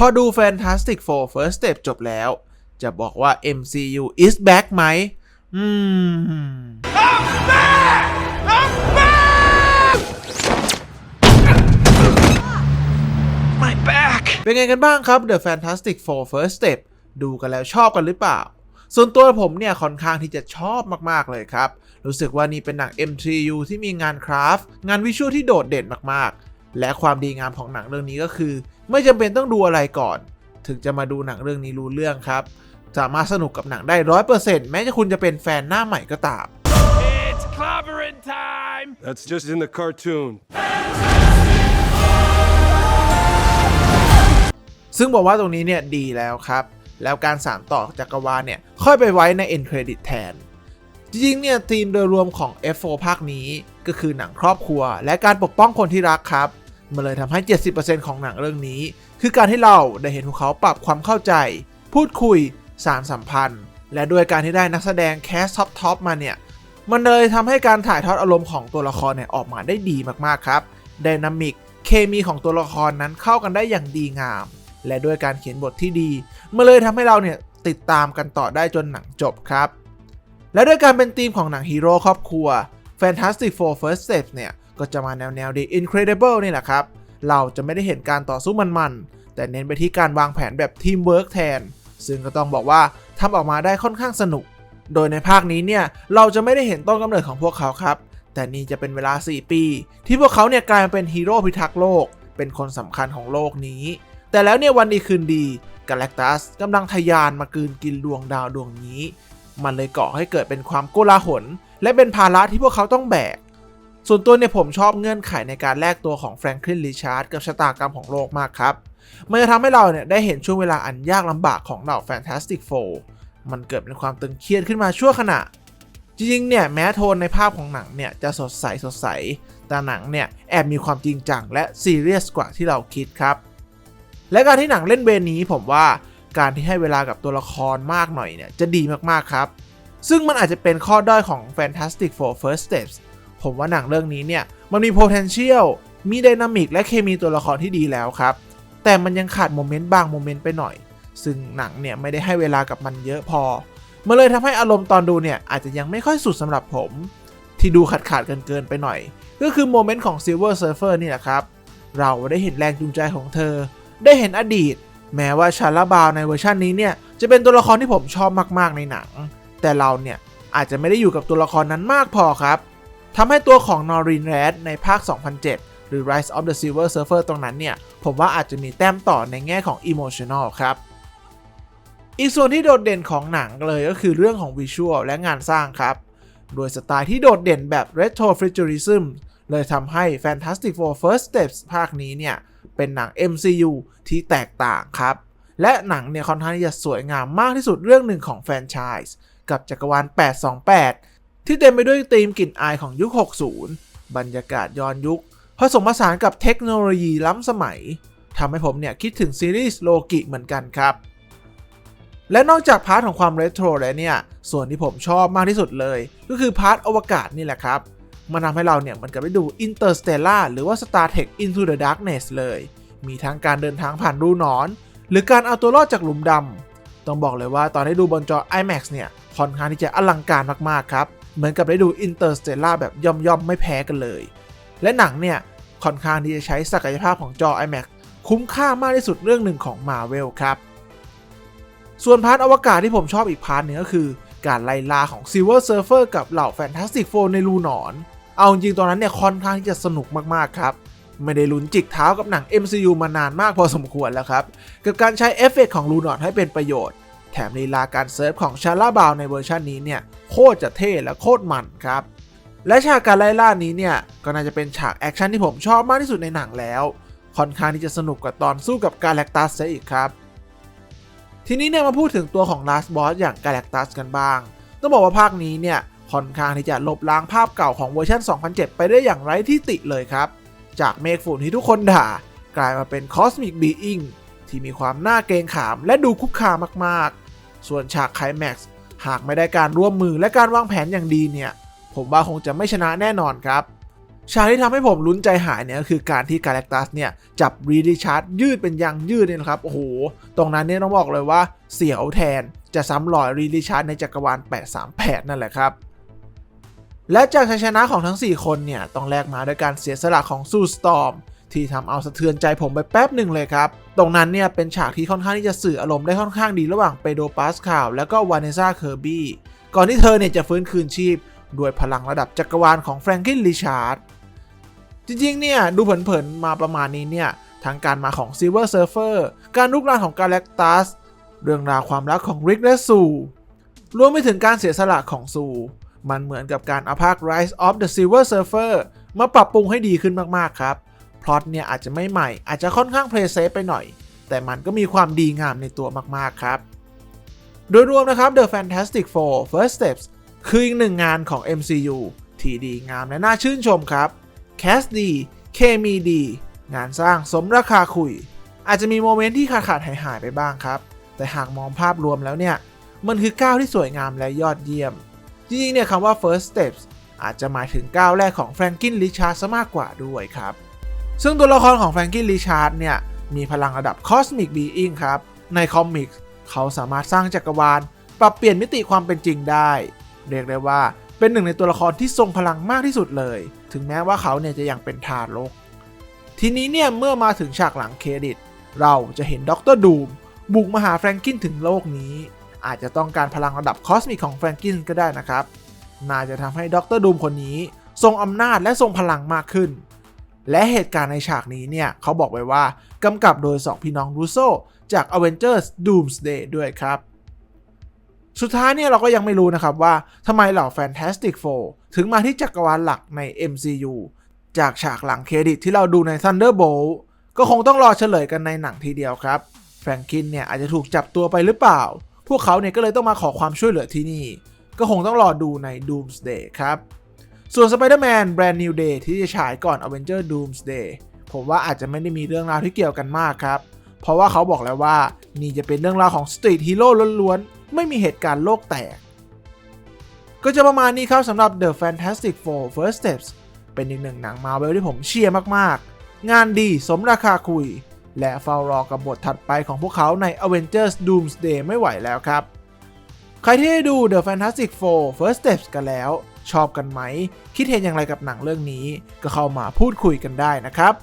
พอดู Fantastic Four First Step จบแล้ว จะบอกว่า MCU is back ไหม อืม My back! เป็นไงกันบ้างครับ The Fantastic Four First Step ดูกันแล้วชอบกันหรือเปล่า ส่วนตัวผมเนี่ยค่อนข้างที่จะชอบมาก ๆ เลยครับ รู้สึกว่านี่เป็นหนัง MCU ที่มีงานคราฟต์งานวิชวลที่โดดเด่นมากๆ และความดีงามของหนังเรื่องนี้ก็คือ ไม่จำเป็นต้องดูอะไรก่อน ถึงจะมาดูหนังเรื่องนี้รู้เรื่องครับ สามารถสนุกกับหนังได้ร้อยเปอร์เซ็นต์แม้จะคุณจะเป็นแฟนหน้าใหม่ก็ตาม It's clobbering time! That's just in the cartoon. ซึ่งบอกว่าตรงนี้เนี่ยดีแล้วครับ แล้วการสานต่อจักรวาลเนี่ย ค่อยไปไว้ใน end credit แทน จริงๆเนี่ยธีมโดยรวมของ F4 ภาคนี้ก็คือหนังครอบครัว และการปกป้องคนที่รักครับ มันเลยทำให้ 70%ของหนังเรื่องนี้ คือการที่เราได้เห็นพวกเขาปรับความเข้าใจ พูดคุยสารสัมพันธ์ และด้วยการที่ได้นักแสดงแคสท็อปท็อปมาเนี่ย มันเลยทำให้การถ่ายทอดอารมณ์ของตัวละครเนี่ยออกมาได้ดีมากๆครับไดนามิกเคมีของตัวละครนั้นเข้ากันได้อย่างดีงาม และด้วยการเขียนบทที่ดีมันเลยทำให้เราเนี่ยติดตามกันต่อได้จนหนังจบครับ และด้วยการเป็นธีมของหนังฮีโร่ครอบครัว Fantastic Four First Steps เนี่ย ก็จะมาแนวแนว The Incredible นี่แหละครับ เราจะไม่ได้เห็นการต่อสู้มันๆ แต่เน้นไปที่การวางแผนแบบทีมเวิร์กแทน ซึ่งก็ต้องบอกว่าทำออกมาได้ค่อนข้างสนุก โดยในภาคนี้เนี่ย เราจะไม่ได้เห็นต้นกำเนิดของพวกเขาครับ แต่นี่จะเป็นเวลา 4 ปี ที่พวกเขาเนี่ยกลายมาเป็นฮีโร่พิทักษ์โลก เป็นคนสำคัญของโลกนี้ แต่แล้วเนี่ยวันดีคืนดีกาแล็กตัสกำลังทะยานมากืนกินดวงดาวดวงนี้ มันเลยก่อให้เกิดเป็นความโกลาหล และเป็นภาระที่พวกเขาต้องแบก ส่วนตัวเนี่ยผมชอบเงื่อนไขในการแลกตัวของแฟรงคลินริชาร์ดกับชะตากรรมของโลกมากครับ มันจะทำให้เราเนี่ยได้เห็นช่วงเวลาอันยากลำบากของเหล่าแฟนตาสติกโฟมันเกิดเป็นความตึงเครียดขึ้นมาชั่วขณะ จริงๆเนี่ยแม้โทนในภาพของหนังเนี่ยจะสดใสสดใส แต่หนังเนี่ยแอบมีความจริงจังและซีเรียสกว่าที่เราคิดครับ และการที่หนังเล่นเบนนี้ผมว่าการที่ให้เวลากับตัวละครมากหน่อยเนี่ยจะดีมากๆครับ ซึ่งมันอาจจะเป็นข้อด้อยของ Fantastic Four First Steps ผมว่าหนังเรื่องนี้เนี่ยมันมี potential มีไดนามิกและเคมีตัวละครที่ดีแล้วครับ แต่มันยังขาดโมเมนต์บางโมเมนต์ไปหน่อย ซึ่งหนังเนี่ยไม่ได้ให้เวลากับมันเยอะพอมันเลยทำให้อารมณ์ตอนดูเนี่ยอาจจะยังไม่ค่อยสุดสำหรับผม ที่ดูขาดขาดเกินเกินไปหน่อย ก็คือโมเมนต์ของ Silver Surfer นี่แหละครับ เราได้เห็นแรงจูงใจของเธอ ได้เห็นอดีต แม้ว่าชาลาบาวในเวอร์ชันนี้เนี่ยจะเป็นตัวละครที่ผมชอบมากๆในหนัง แต่เราเนี่ยอาจจะไม่ได้อยู่กับตัวละครนั้นมากพอครับ ทำให้ตัวของนอรินแรดในภาค 2007 หรือ Rise of the Silver Surfer ตรงนั้นเนี่ย ผมว่าอาจจะมีแต้มต่อในแง่ของ Emotional ครับ อีกส่วนที่โดดเด่นของหนังเลยก็คือเรื่องของวิชวลและงานสร้างครับ โดยสไตล์ที่โดดเด่นแบบ Retro Futurism เลยทำให้ Fantastic Four First Steps ภาคนี้เนี่ย เป็นหนัง MCU ที่แตกต่างครับ และหนังเนี่ยค่อนข้างจะสวยงามมากที่สุดเรื่องหนึ่งของแฟรนไชส์กับจักรวาล 828 ที่เต็มไปด้วยธีมกลิ่นอายของยุค 60 บรรยากาศย้อนยุค ผสมผสานกับเทคโนโลยีล้ำสมัยทำให้ผมเนี่ยคิดถึงซีรีส์โลกิเหมือนกันครับ และนอกจากพาร์ทของความเรโทรแล้วเนี่ย ส่วนที่ผมชอบมากที่สุดเลย ก็คือพาร์ทอวกาศนี่แหละครับ มันทำให้เราเนี่ยมือนกับได้ดู Interstellar หรือว่า Star Trek Into the Darkness เลย มีทั้งการเดินทางผ่านรูนอน หรือการเอาตัวรอดจากหลุมดำต้องบอกเลยว่าตอนได้ดูบนจอ IMAX เนี่ยค่อนข้างที่จะอลังการมากๆครับ เหมือนกับได้ดู Interstellar แบบย่อมๆ ไม่แพ้กันเลย และหนังเนี่ยค่อนข้างที่จะใช้ศักยภาพของจอ IMAX คุ้มค่ามากที่สุดเรื่องหนึ่งของ Marvel ครับ ส่วนพาร์ทอวกาศที่ผมชอบอีกพาร์ทหนึงก็คือ การไล่ล่าของ Silver Surfer กับเหล่า Fantastic Four ในรูหนอน เอาจริงตอนนั้นเนี่ยค่อนข้างที่จะสนุกมากๆครับ ไม่ได้ลุ้นจิกเท้ากับหนัง MCU มานานมากพอสมควรแล้วครับ กับการใช้เอฟเฟกต์ของรูหนอนให้เป็นประโยชน์ แถมลีลาการเซิร์ฟของชาร่าบาวในเวอร์ชันนี้เนี่ยโคตรจะเท่และโคตรมันครับ และฉากการไล่ล่านี้เนี่ยก็น่าจะเป็นฉากแอคชั่นที่ผมชอบมากที่สุดในหนังแล้ว ค่อนข้างที่จะสนุกกว่าตอนสู้กับกาแล็กตัสซะอีกครับ ทีนี้เนี่ยมาพูดถึงตัวของ Last Boss อย่างกาแล็กตัสกันบ้าง ต้องบอกว่าภาคนี้เนี่ยค่อนข้างที่จะลบล้างภาพเก่าของเวอร์ชัน2007 ไปได้อย่างไร้ที่ติเลยครับ จากเมฆฝุ่นที่ทุกคนด่า กลายมาเป็น Cosmic Being ที่มีความน่าเกรงขามและดูคุกคามมากๆ ส่วนฉากไคลแม็กซ์หากไม่ได้การร่วมมือและการวางแผนอย่างดีเนี่ย ผมว่าคงจะไม่ชนะแน่นอนครับ ฉากที่ทำให้ผมลุ้นใจหายเนี่ยก็คือการที่กาแล็กตัสเนี่ย จับรีดิชาร์ดยืดเป็นยางยืดเนี่ยนะครับ โอ้โห ตรงนั้นเนี่ยต้องบอกเลยว่าเสียวแทนจะซ้ำรอยรีดิชาร์ดในจักรวาล 838 นั่นแหละครับและจากชัยชนะของทั้ง 4 คนเนี่ย ต้องแลกมาด้วยการเสียสละของซูสตอม ที่ทำเอาสะเทือนใจผมไปแป๊บหนึ่งเลยครับ ตรงนั้นเนี่ยเป็นฉากที่ค่อนข้างที่จะสื่ออารมณ์ได้ค่อนข้างดีระหว่างเปโดปาสคาลแล้วก็วานิซาเคอร์บี้ก่อนที่เธอเนี่ยจะฟื้นคืนชีพ ด้วยพลังระดับจักรวาลของแฟรงกินลิชาร์ดจริงๆ เนี่ยดูเผินๆ มาประมาณนี้เนี่ยทั้งการมาของ Silver Surfer การลุกรานของ Galactus เรื่องราวความรักของริกและซูรวมไปถึงการเสียสละของซู มันเหมือนกับการเอาภาค Rise of the Silver Surfer มาปรับปรุงให้ดีขึ้นมากๆ ครับ พล็อตเนี่ยอาจจะไม่ใหม่ อาจจะค่อนข้าง play safe ไปหน่อย แต่มันก็มีความดีงามในตัวมาก ๆ ครับ โดยรวมนะครับ The Fantastic Four First Steps คืออีกหนึ่งงานของ MCU ที่ดีงามและน่าชื่นชมครับ แคสดี เคมีดี งานสร้างสมราคาคุย อาจจะมีโมเมนต์ที่ขาดขาดหายหายไปบ้างครับ แต่หากมองภาพรวมแล้วเนี่ย มันคือก้าวที่สวยงามและยอดเยี่ยม จริงๆ เนี่ยคำว่า first steps อาจจะหมายถึงก้าวแรกของแฟรงกินลิชาร์ดซะมากกว่าด้วยครับ ซึ่งตัวละครของแฟรงกินลิชาร์ดเนี่ยมีพลังระดับ Cosmic Being ครับ ในคอมิกส์เขาสามารถสร้างจักรวาล ปรับเปลี่ยนมิติความเป็นจริงได้ เรียกได้ว่าเป็นหนึ่งในตัวละครที่ทรงพลังมากที่สุดเลย ถึงแม้ว่าเขาเนี่ยจะยังเป็นทารก ทีนี้เนี่ยเมื่อมาถึงฉากหลังเครดิต เราจะเห็นด็อกเตอร์ดูมบุกมาหาแฟรงกินถึงโลกนี้ อาจจะต้องการพลังระดับคอสมิกของแฟรงกินก็ได้นะครับ น่าจะทำให้ด็อกเตอร์ดูมคนนี้ ทรงอำนาจและทรงพลังมากขึ้น และเหตุการณ์ในฉากนี้เนี่ยเขาบอกไว้ว่ากำกับโดย 2 พี่น้องรูโซจาก Avengers Doomsday ด้วยครับ สุดท้ายเนี่ยเราก็ยังไม่รู้นะครับว่าทำไมเหล่า Fantastic Four ถึงมาที่จักรวาลหลักใน MCU จากฉากหลังเครดิตที่เราดูใน Thunderbolt ก็คงต้องรอเฉลยกันในหนังทีเดียวครับแฟรงกินเนี่ยอาจจะถูกจับตัวไปหรือเปล่า พวกเขาเนี่ยก็เลยต้องมาขอความช่วยเหลือที่นี่ ก็คงต้องรอดูใน Doomsday ครับ ส่วน Spider-Man Brand New Day ที่จะฉายก่อน Avenger Doomsday ผมว่าอาจจะไม่ได้มีเรื่องราวที่เกี่ยวกันมากครับ เพราะว่าเขาบอกแล้วว่านี่จะเป็นเรื่องราวของสตรีทฮีโร่ล้วนๆ ไม่มีเหตุการณ์โลกแตก ก็จะประมาณนี้ครับสำหรับ The Fantastic Four First Steps เป็นอีกหนึ่งหนังมาเวลที่ผมเชียร์มากๆ งานดีสมราคาคุย และเฝ้ารอกับบทถัดไปของพวกเขาใน Avengers Doomsday ไม่ไหวแล้วครับ ใครที่ได้ดู The Fantastic Four First Steps กันแล้ว ชอบกันไหม คิดเห็นอย่างไรกับหนังเรื่องนี้ ก็เข้ามาพูดคุยกันได้นะครับ